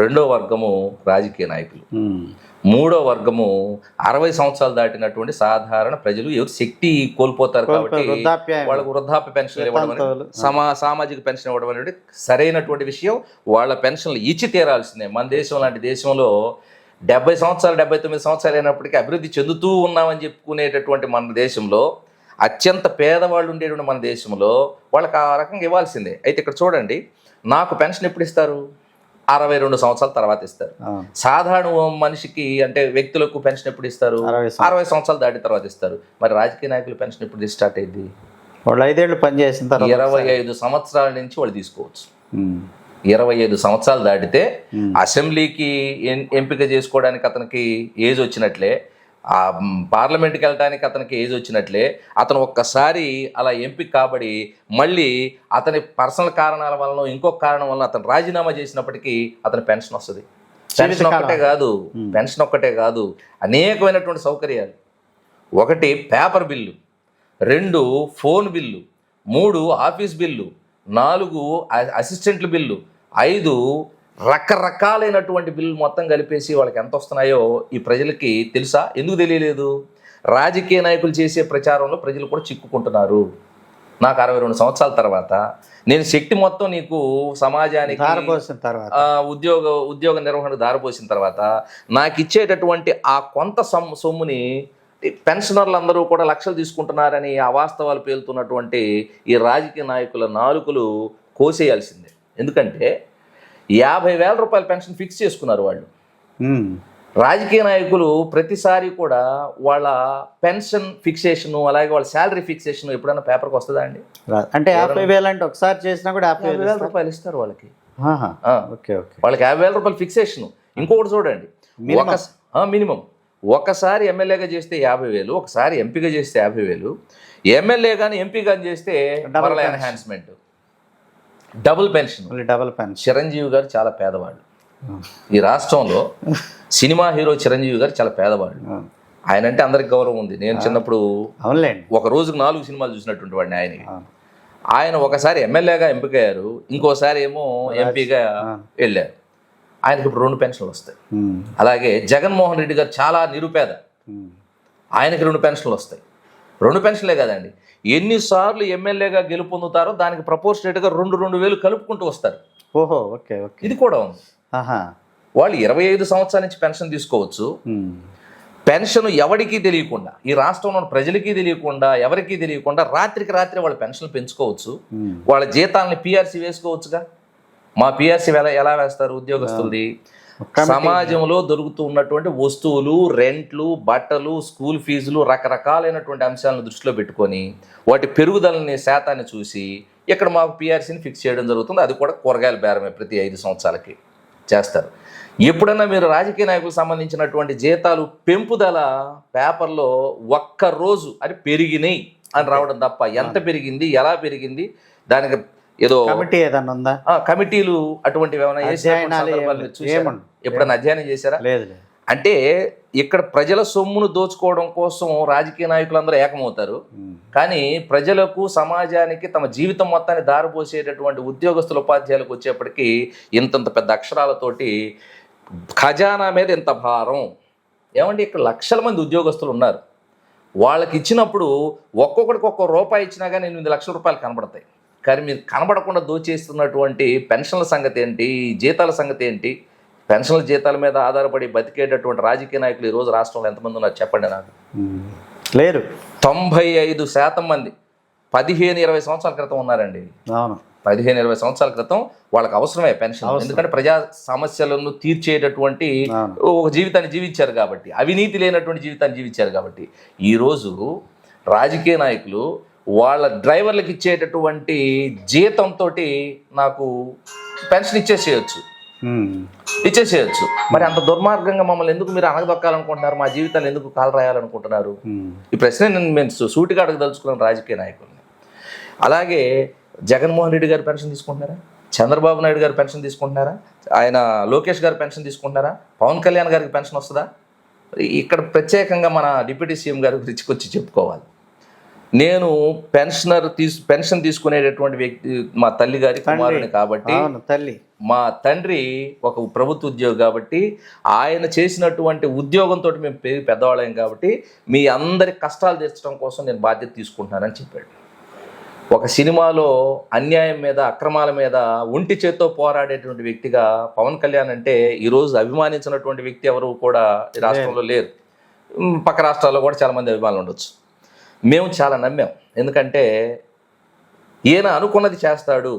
రెండో వర్గము రాజకీయ నాయకులు. మూడో వర్గము అరవై సంవత్సరాలు దాటినటువంటి సాధారణ ప్రజలు ఎవరు శక్తి కోల్పోతారు కాబట్టి. వాళ్ళకు వృద్ధాప్య పెన్షన్ ఇవ్వడం. సమా సామాజిక పెన్షన్ ఇవ్వడం అనేది సరైనటువంటి విషయం వాళ్ళ పెన్షన్లు ఇచ్చి తీరాల్సిందే మన దేశం లాంటి దేశంలో డెబ్బై సంవత్సరాలు డెబ్బై తొమ్మిది సంవత్సరాలు అయినప్పటికీ అభివృద్ధి చెందుతూ ఉన్నామని చెప్పుకునేటటువంటి మన దేశంలో అత్యంత పేదవాళ్ళు ఉండేటువంటి మన దేశంలో వాళ్ళకి ఆ రకంగా ఇవ్వాల్సిందే అయితే ఇక్కడ చూడండి నాకు పెన్షన్ ఎప్పుడు ఇస్తారు అరవై రెండు సంవత్సరాల తర్వాత ఇస్తారు. సాధారణ మనిషికి అంటే వ్యక్తులకు పెన్షన్ ఎప్పుడు ఇస్తారు? అరవై సంవత్సరాలు. దాటిన తర్వాత ఇస్తారు. మరి రాజకీయ నాయకులు పెన్షన్ ఎప్పుడు స్టార్ట్ అయింది వాళ్ళు ఐదేళ్ళు పనిచేసిన తర్వాత ఇరవై ఐదు సంవత్సరాల నుంచి వాళ్ళు తీసుకోవచ్చు. ఇరవై ఐదు సంవత్సరాలు దాటితే అసెంబ్లీకి ఎంపిక చేసుకోవడానికి అతనికి ఏజ్ వచ్చినట్లే ఆ పార్లమెంట్కి వెళ్ళడానికి అతనికి ఏజ్ వచ్చినట్లే అతను ఒక్కసారి అలా ఎంపిక కాబడి మళ్ళీ అతని పర్సనల్ కారణాల వలన ఇంకొక కారణం వలన అతను రాజీనామా చేసినప్పటికీ అతని పెన్షన్ వస్తుంది. పెన్షన్ ఒక్కటే కాదు పెన్షన్ ఒక్కటే కాదు అనేకమైనటువంటి సౌకర్యాలు. ఒకటి పేపర్ బిల్లు రెండు ఫోన్ బిల్లు మూడు ఆఫీస్ బిల్లు నాలుగు అసిస్టెంట్ల బిల్లు ఐదు రకరకాలైనటువంటి బిల్లు మొత్తం కలిపేసి వాళ్ళకి ఎంత వస్తున్నాయో ఈ ప్రజలకి తెలుసా? ఎందుకు తెలియలేదు? రాజకీయ నాయకులు చేసే ప్రచారంలో ప్రజలు కూడా చిక్కుకుంటున్నారు. నాకు అరవై రెండు సంవత్సరాల తర్వాత నేను శక్తి మొత్తం నీకు సమాజానికి ధారపోసిన తర్వాత. ఉద్యోగ ఉద్యోగ నిర్వహణ దారిపోసిన తర్వాత నాకు ఇచ్చేటటువంటి ఆ కొంత సొమ్ము సొమ్ముని పెన్షనర్లు అందరూ కూడా లక్షలు తీసుకుంటున్నారని ఆ వాస్తవాలు పేలుతున్నటువంటి ఈ రాజకీయ నాయకుల నాలుకలు కోసేయాల్సిందే. ఎందుకంటే యాభై వేల రూపాయల పెన్షన్ ఫిక్స్ చేసుకున్నారు వాళ్ళు. రాజకీయ నాయకులు ప్రతిసారి కూడా వాళ్ళ పెన్షన్ ఫిక్సేషన్ అలాగే వాళ్ళ శాలరీ ఫిక్సేషన్ ఎప్పుడైనా పేపర్కి వస్తుందా అండి? అంటే యాభై వేలు అంటే ఒకసారి చేసినా కూడా యాభై వేలు రూపాయలు ఇస్తారు వాళ్ళకి. Okay okay. వాళ్ళకి యాభై వేల రూపాయలు ఫిక్సేషన్. ఇంకొకటి చూడండి. మినిమం. ఒకసారి ఎమ్మెల్యేగా చేస్తే యాభై వేలు ఒకసారి ఎంపీగా చేస్తే యాభై వేలు ఎమ్మెల్యే కానీ ఎంపీ కానీ చేస్తే మరలా enhancement double pension. Double pension. Chiranjeevi garu చాలా పేదవాళ్ళు. ఈ రాష్ట్రంలో సినిమా హీరో చిరంజీవి గారు చాలా పేదవాళ్ళు. ఆయన అంటే అందరికి గౌరవం ఉంది. నేను చిన్నప్పుడు ఒక రోజుకు నాలుగు సినిమాలు చూసినటువంటి వాడిని ఆయనకి అవును. ఆయన ఒకసారి ఎమ్మెల్యేగా ఎంపికయ్యారు. ఇంకోసారి ఏమో ఎంపీగా వెళ్ళారు. ఆయనకి ఇప్పుడు రెండు పెన్షన్లు వస్తాయి. అలాగే జగన్మోహన్ రెడ్డి గారు చాలా నిరుపేద. ఆయనకి రెండు పెన్షన్లు వస్తాయి. రెండు పెన్షన్లే కదండి. ఎన్నిసార్లు ఎమ్మెల్యేగా గెలుపొందుతారో దానికి ప్రపోర్షనేట్గా రెండు రెండు వేలు కలుపుకుంటూ వస్తారు. ఓహో ఓకే ఓకే. ఇది కూడా ఉంది. వాళ్ళు ఇరవై ఐదు సంవత్సరాల నుంచి పెన్షన్ తీసుకోవచ్చు. పెన్షన్ ఎవరికీ తెలియకుండా ఈ రాష్ట్రంలో ప్రజలకి తెలియకుండా ఎవరికీ తెలియకుండా రాత్రికి రాత్రి వాళ్ళ పెన్షన్ పెంచుకోవచ్చు. వాళ్ళ జీతాలని పిఆర్సీ వేసుకోవచ్చుగా. మా పిఆర్సీ ఎలా ఎలా వేస్తారు ఉద్యోగస్తులది? సమాజంలో దొరుకుతూ ఉన్నటువంటి వస్తువులు రెంట్లు బట్టలు స్కూల్ ఫీజులు రకరకాలైనటువంటి అంశాలను దృష్టిలో పెట్టుకొని వాటి పెరుగుదలని శాతాన్ని చూసి ఇక్కడ మాకు పిఆర్సీని ఫిక్స్ చేయడం జరుగుతుంది. అది కూడా కూరగాయల బేరమే ప్రతి ఐదు సంవత్సరాలకి చేస్తారు. ఎప్పుడన్నా మీరు రాజకీయ నాయకులకు సంబంధించినటువంటి జీతాలు పెంపుదల పేపర్లో ఒక్క రోజు అది పెరిగినాయి అని రావడం తప్ప ఎంత పెరిగింది ఎలా పెరిగింది దానికి ఏదో కమిటీ ఏదన్నా ఉందా? ఆ, కమిటీలు అటువంటివి ఏమైనా. ఎప్పుడైనా అధ్యయనం చేశారా? లేదు అంటే ఇక్కడ ప్రజల సొమ్మును దోచుకోవడం కోసం రాజకీయ నాయకులందరూ ఏకమవుతారు. కానీ ప్రజలకు సమాజానికి తమ జీవితం మొత్తాన్ని దారిపోసేటటువంటి ఉద్యోగస్తుల ఉపాధ్యాయులకు వచ్చేప్పటికీ ఇంతంత పెద్ద అక్షరాలతోటి ఖజానా మీద ఇంత భారం. ఏమంటే ఇక్కడ లక్షల మంది ఉద్యోగస్తులు ఉన్నారు. వాళ్ళకి ఇచ్చినప్పుడు ఒక్కొక్కడికి ఒక్క రూపాయి ఇచ్చినా కానీ ఎనిమిది లక్షల రూపాయలు కనబడతాయి. కానీ మీరు కనబడకుండా దోచేస్తున్నటువంటి పెన్షన్ల సంగతి ఏంటి? జీతాల సంగతి ఏంటి? పెన్షన్ల జీతాల మీద ఆధారపడి బతికేటటువంటి రాజకీయ నాయకులు ఈ రోజు రాష్ట్రంలో ఎంతమంది ఉన్నారు చెప్పండి నాకు. లేరు. తొంభై ఐదు శాతం మంది. పదిహేను ఇరవై సంవత్సరాల క్రితం ఉన్నారండి. అవును. పదిహేను ఇరవై సంవత్సరాల క్రితం వాళ్ళకి అవసరమే పెన్షన్. ఎందుకంటే ప్రజా సమస్యలను తీర్చేటటువంటి. ఒక జీవితాన్ని జీవించారు కాబట్టి అవినీతి లేనటువంటి జీవితాన్ని జీవించారు కాబట్టి ఈరోజు రాజకీయ నాయకులు వాళ్ళ డ్రైవర్లకు ఇచ్చేటటువంటి జీతంతో నాకు పెన్షన్ ఇచ్చేసేయచ్చు. ఇచ్చేసేయచ్చు. మరి అంత దుర్మార్గంగా మమ్మల్ని ఎందుకు మీరు అనగదొక్కాలనుకుంటున్నారు మా జీవితాలు ఎందుకు కాలు రాయాలనుకుంటున్నారు. ఈ ప్రశ్న నేను మేము సూటిగా అడగదలుచుకున్నాను రాజకీయ నాయకుల్ని. అలాగే జగన్మోహన్ రెడ్డి గారు పెన్షన్ తీసుకుంటున్నారా? చంద్రబాబు నాయుడు గారు పెన్షన్ తీసుకుంటున్నారా? ఆయన లోకేష్ గారు పెన్షన్ తీసుకుంటున్నారా? పవన్ కళ్యాణ్ గారికి పెన్షన్ వస్తుందా? ఇక్కడ ప్రత్యేకంగా మన డిప్యూటీ సీఎం గారి గురించి వచ్చి చెప్పుకోవాలి. నేను పెన్షనర్ తీసు పెన్షన్ తీసుకునేటటువంటి వ్యక్తి మా తల్లి గారి కుమారుని కాబట్టి తల్లి. మా తండ్రి ఒక ప్రభుత్వ ఉద్యోగి కాబట్టి ఆయన చేసినటువంటి ఉద్యోగంతో మేము పెరిగి పెద్దవాళ్ళం కాబట్టి మీ అందరి కష్టాలు తీర్చడం కోసం నేను బాధ్యత తీసుకుంటున్నానని చెప్పాడు. ఒక సినిమాలో అన్యాయం మీద అక్రమాల మీద ఒంటి చేత్తో పోరాడేటువంటి వ్యక్తిగా పవన్ కళ్యాణ్ అంటే ఈరోజు అభిమానించినటువంటి వ్యక్తి ఎవరు కూడా ఈ రాష్ట్రంలో లేరు. పక్క రాష్ట్రాల్లో కూడా చాలామంది అభిమానులు ఉండొచ్చు. మేము చాలా నమ్మాం. ఎందుకంటే ఈయన అనుకున్నది చేస్తాడు.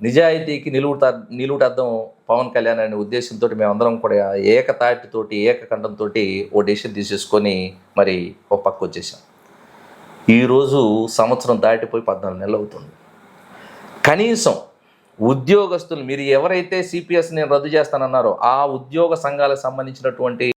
నిజాయితీకి నిలువుట నిలువుటద్దం పవన్ కళ్యాణ్ అనే ఉద్దేశంతో మేమందరం కూడా ఏకతాటితోటి ఏకకంఠంతో ఓ డెసిషన్ తీసేసుకొని మరి ఓ పక్క వచ్చేసాం. ఈరోజు సంవత్సరం దాటిపోయి పద్నాలుగు నెలలు అవుతుంది. కనీసం ఉద్యోగస్తులు మీరు ఎవరైతే సిపిఎస్ నేను రద్దు చేస్తానన్నారో ఆ ఉద్యోగ సంఘాలకు సంబంధించినటువంటి